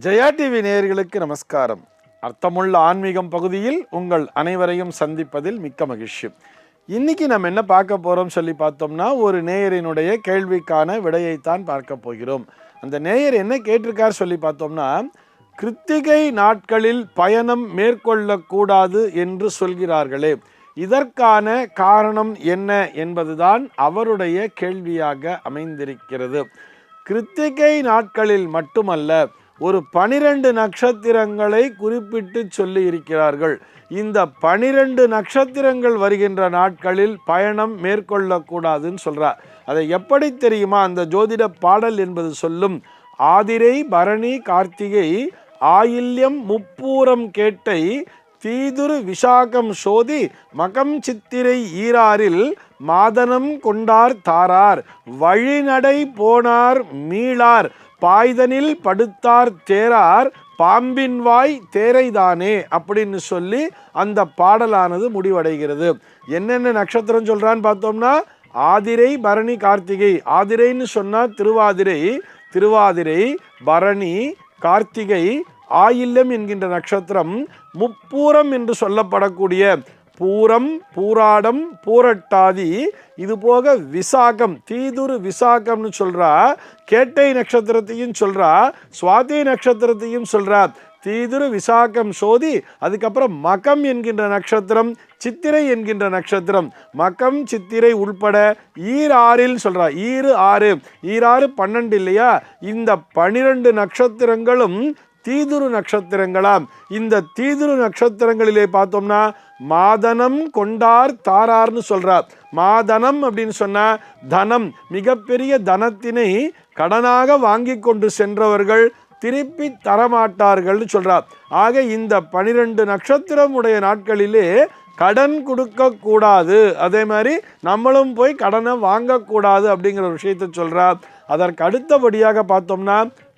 Jaya TV நேயர்களுக்கு நமஸ்காரம். அர்த்தமுள்ள ஆன்மீகம் பகுதியில் உங்கள் அனைவரையும் சந்திப்பதில் மிக்க மகிழ்ச்சி. இன்னைக்கு நம்ம என்ன பார்க்க போகிறோம் சொல்லி பார்த்தோம்னா ஒரு நேயரினுடைய கேள்விக்கான விடையைத்தான் பார்க்க போகிறோம். அந்த நேயர் என்ன கேட்டிருக்கார் சொல்லி பார்த்தோம்னா கிருத்திகை நாட்களில் பயணம் மேற்கொள்ளக்கூடாது என்று சொல்கிறார்களே. இதற்கான காரணம் என்ன? என்பதுதான் அவருடைய கேள்வியாக அமைந்திருக்கிறது. கிருத்திகை நாட்களில் மட்டுமல்ல ஒரு பனிரெண்டு நட்சத்திரங்களை குறிப்பிட்டு சொல்லி இருக்கிறார்கள் இந்த பனிரெண்டு நட்சத்திரங்கள் வருகின்ற நாட்களில் பயணம் மேற்கொள்ளக்கூடாதுன்னு சொல்கிறார் அதை எப்படி தெரியுமா? அந்த ஜோதிட பாடல் என்பது சொல்லும் ஆதிரை பரணி கார்த்திகை ஆயில்யம் முப்பூரம் கேட்டை தீதுரு விசாகம் சோதி மகம் சித்திரை ஈராரில் மாதனம் கொண்டார் தாரார் வழிநடை போனார் மீளார் பாய்தனில் படுத்தார் தேரார் பாம்பின் வாய் தேரைதானே அப்படின்னு சொல்லி அந்த பாடலானது முடிவடைகிறது. என்னென்ன நட்சத்திரம் சொல்கிறான்னு பார்த்தோம்னா ஆதிரை பரணி கார்த்திகை. ஆதிரைன்னு சொன்னால் திருவாதிரை திருவாதிரை பரணி கார்த்திகை ஆயில்யம் என்கின்ற நட்சத்திரம் முப்பூரம் என்று சொல்லப்படக்கூடிய பூரம் பூராடம் பூரட்டாதி இது போக விசாகம் தீதுரு விசாகம்னு சொல்கிறா கேட்டை நட்சத்திரத்தையும் சொல்கிறா சுவாதி நட்சத்திரத்தையும் சொல்கிறா தீதுரு விசாகம் சோதி அதுக்கப்புறம் மகம் என்கின்ற நட்சத்திரம் சித்திரை என்கின்ற நட்சத்திரம். மகம் சித்திரை உள்பட ஈர் ஆறில் சொல்கிறா ஈரு ஆறு ஈராறு பன்னெண்டு இல்லையா? இந்த பனிரெண்டு நட்சத்திரங்களும் தீதுரு நட்சத்திரங்களாம். இந்த தீதுரு நட்சத்திரங்களிலே பார்த்தோம்னா மாதனம் கொண்டார் தாரார்னு சொல்கிறார் மாதனம் அப்படின்னு சொன்னால் தனம் மிகப்பெரிய தனத்தினை கடனாக வாங்கி கொண்டு சென்றவர்கள் திருப்பி தரமாட்டார்கள்னு சொல்கிறார் ஆக இந்த பனிரெண்டு நட்சத்திரம் உடைய நாட்களிலே கடன் கொடுக்கக்கூடாது. அதே மாதிரி நம்மளும் போய் கடனை வாங்கக்கூடாது அப்படிங்கிற விஷயத்த விஷயத்தை அதற்கு அடுத்தபடியாக பார்த்தோம்னா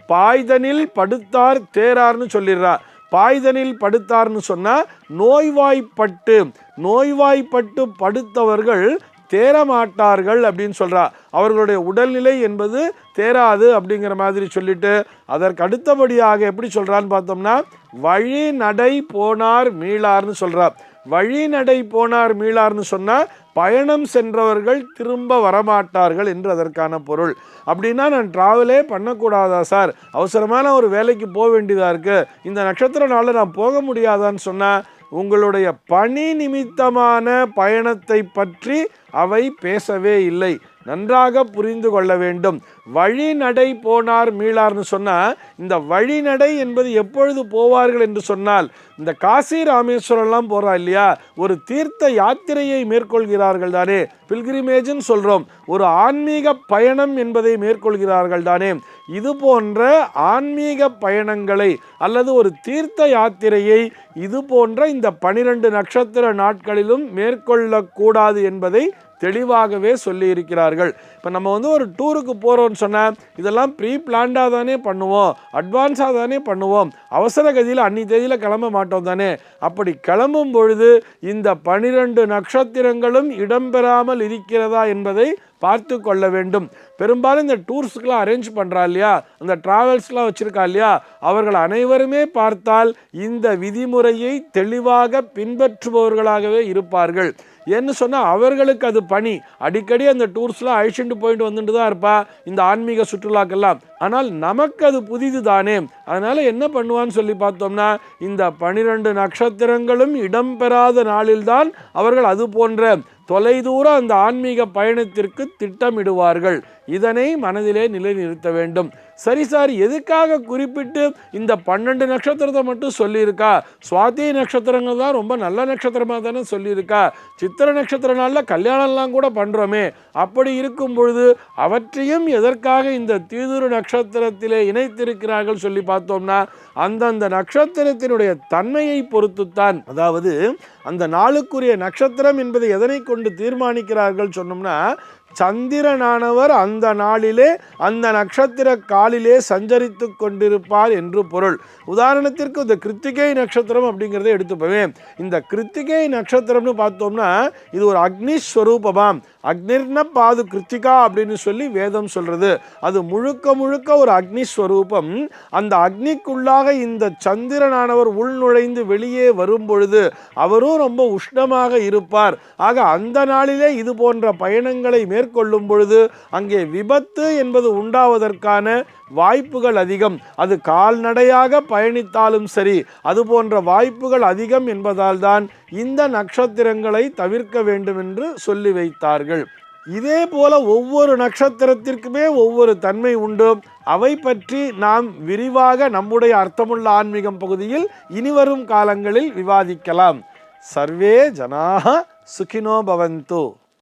பாய்தனில் படுத்தார் தேரார்னு சொல்லிடுறார் பாய்தனில் படுத்தார்னு சொன்னால் நோய்வாய்ப்பட்டு நோய்வாய்ப்பட்டு படுத்தவர்கள் தேரமாட்டார்கள் அப்படின்னு சொல்றா. அவர்களுடைய உடல்நிலை என்பது தேராது அப்படிங்கிற மாதிரி சொல்லிட்டு அதற்கு அடுத்தபடியாக எப்படி சொல்கிறான்னு பார்த்தோம்னா வழி நடை போனார் மீளார்னு சொல்றார் வழிநடை போனார் மீளார்னு சொன்னால் பயணம் சென்றவர்கள் திரும்ப வரமாட்டார்கள் என்று அதற்கான பொருள். அப்படின்னா நான் ட்ராவலே பண்ணக்கூடாதா சார் அவசரமான ஒரு வேலைக்கு போக வேண்டியதாக இருக்குது இந்த நட்சத்திர நாளில் நான் போக முடியாதான்னு சொன்னால் உங்களுடைய பணி நிமித்தமான பயணத்தை பற்றி அவை பேசவே இல்லை. நன்றாக புரிந்து கொள்ள வேண்டும். வழிநடை போனார் மீளார்னு சொன்னால் இந்த வழிநடை என்பது எப்பொழுது போவார்கள் என்று சொன்னால் இந்த காசி ராமேஸ்வரம்லாம் போகிறா இல்லையா? ஒரு தீர்த்த யாத்திரையை மேற்கொள்கிறார்கள் தானே. பில்கிரிமேஜ்னு சொல்கிறோம் ஒரு ஆன்மீக பயணம் என்பதை மேற்கொள்கிறார்கள் தானே. இது போன்ற ஆன்மீக பயணங்களை அல்லது ஒரு தீர்த்த யாத்திரையை இது போன்ற இந்த பனிரெண்டு நட்சத்திர நாட்களிலும் மேற்கொள்ளக்கூடாது என்பதை தெளிவாகவே சொல்லி இருக்கிறார்கள் இப்போ நம்ம வந்து ஒரு டூருக்கு போகிறோம்னு சொன்னால் இதெல்லாம் ப்ரீ பிளான்டாக தானே பண்ணுவோம். அட்வான்ஸாக தானே பண்ணுவோம். அவசர கதியில் அன்னி தேதியில் கிளம்ப மாட்டோம் தானே. அப்படி கிளம்பும் பொழுது இந்த பனிரெண்டு நட்சத்திரங்களும் இடம்பெறாமல் இருக்கிறதா என்பதை பார்த்து கொள்ள வேண்டும். பெரும்பாலும் இந்த டூர்ஸுக்கெலாம் அரேஞ்ச் பண்ணுறா இல்லையா? அந்த ட்ராவல்ஸ்லாம் வச்சுருக்கா இல்லையா? அவர்கள் அனைவருமே பார்த்தால் இந்த விதிமுறையை தெளிவாக பின்பற்றுபவர்களாகவே இருப்பார்கள். ஏன்னு சொன்னால் அவர்களுக்கு அது பணி. அடிக்கடி அந்த டூர்ஸ்லாம் அழிச்சுட்டு போயிட்டு வந்துட்டு தான் இருப்பா இந்த ஆன்மீக சுற்றுலாக்கெல்லாம். ஆனால் நமக்கு அது புதிது தானே. அதனால் என்ன பண்ணுவான்னு சொல்லி பார்த்தோம்னா இந்த பனிரெண்டு நட்சத்திரங்களும் இடம்பெறாத நாளில்தான் அவர்கள் அது போன்ற தொலைதூர அந்த ஆன்மீக பயணத்திற்கு திட்டமிடுவார்கள். இதனை மனதிலே நிலைநிறுத்த வேண்டும். சரி சார் எதுக்காக குறிப்பிட்டு இந்த பன்னெண்டு நட்சத்திரத்தை மட்டும் சொல்லியிருக்கா? சுவாதி நட்சத்திரங்கள் தான் ரொம்ப நல்ல நட்சத்திரமாக தானே சொல்லியிருக்கா? சித்திர நட்சத்திர நாளில் கல்யாணம்லாம் கூட பண்ணுறோமே அப்படி இருக்கும் பொழுது அவற்றையும் எதற்காக இந்த தீதுரு நட்சத்திரத்திலே இணைத்திருக்கிறார்கள் சொல்லி பார்த்தோம்னா அந்தந்த நட்சத்திரத்தினுடைய தன்மையை பொறுத்துத்தான். அதாவது அந்த நாளுக்குரிய நட்சத்திரம் என்பதை எதனை கொண்டு தீர்மானிக்கிறார்கள் சொன்னோம்னா சந்திரனானவர் அந்த நாளிலே அந்த நட்சத்திர காலிலே சஞ்சரித்து கொண்டிருப்பார் என்று பொருள். உதாரணத்திற்கு இந்த கிருத்திகை நட்சத்திரம் அப்படிங்கிறத எடுத்துப்பவேன் இந்த கிருத்திகை நட்சத்திரம்னு பார்த்தோம்னா இது ஒரு அக்னி ஸ்வரூபமாம். அக்னிர்ன பாது கிருத்திகா அப்படின்னு சொல்லி வேதம் சொல்கிறது அது முழுக்க முழுக்க ஒரு அக்னி ஸ்வரூபம். அந்த அக்னிக்குள்ளாக இந்த சந்திரனானவர் உள்நுழைந்து வெளியே வரும் பொழுது அவரும் ரொம்ப உஷ்ணமாக இருப்பார். ஆக அந்த நாளிலே இது போன்ற பயணங்களை மேற்கொள்ளும் பொழுது அங்கே விபத்து என்பது உண்டாவதற்கான வாய்ப்புகள் அதிகம். அது கால்நடையாக பயணித்தாலும் சரி அது போன்ற வாய்ப்புகள் அதிகம் என்பதால் தான் இந்த நட்சத்திரங்களை தவிர்க்க வேண்டும் என்று சொல்லி வைத்தார்கள். இதே போல ஒவ்வொரு நட்சத்திரத்திற்குமே ஒவ்வொரு தன்மை உண்டு. அவை பற்றி நாம் விரிவாக நம்முடைய அர்த்தமுள்ள ஆன்மீகம் பகுதியில் இனிவரும் காலங்களில் விவாதிக்கலாம். சர்வே ஜனாக சுகினோ பவந்து.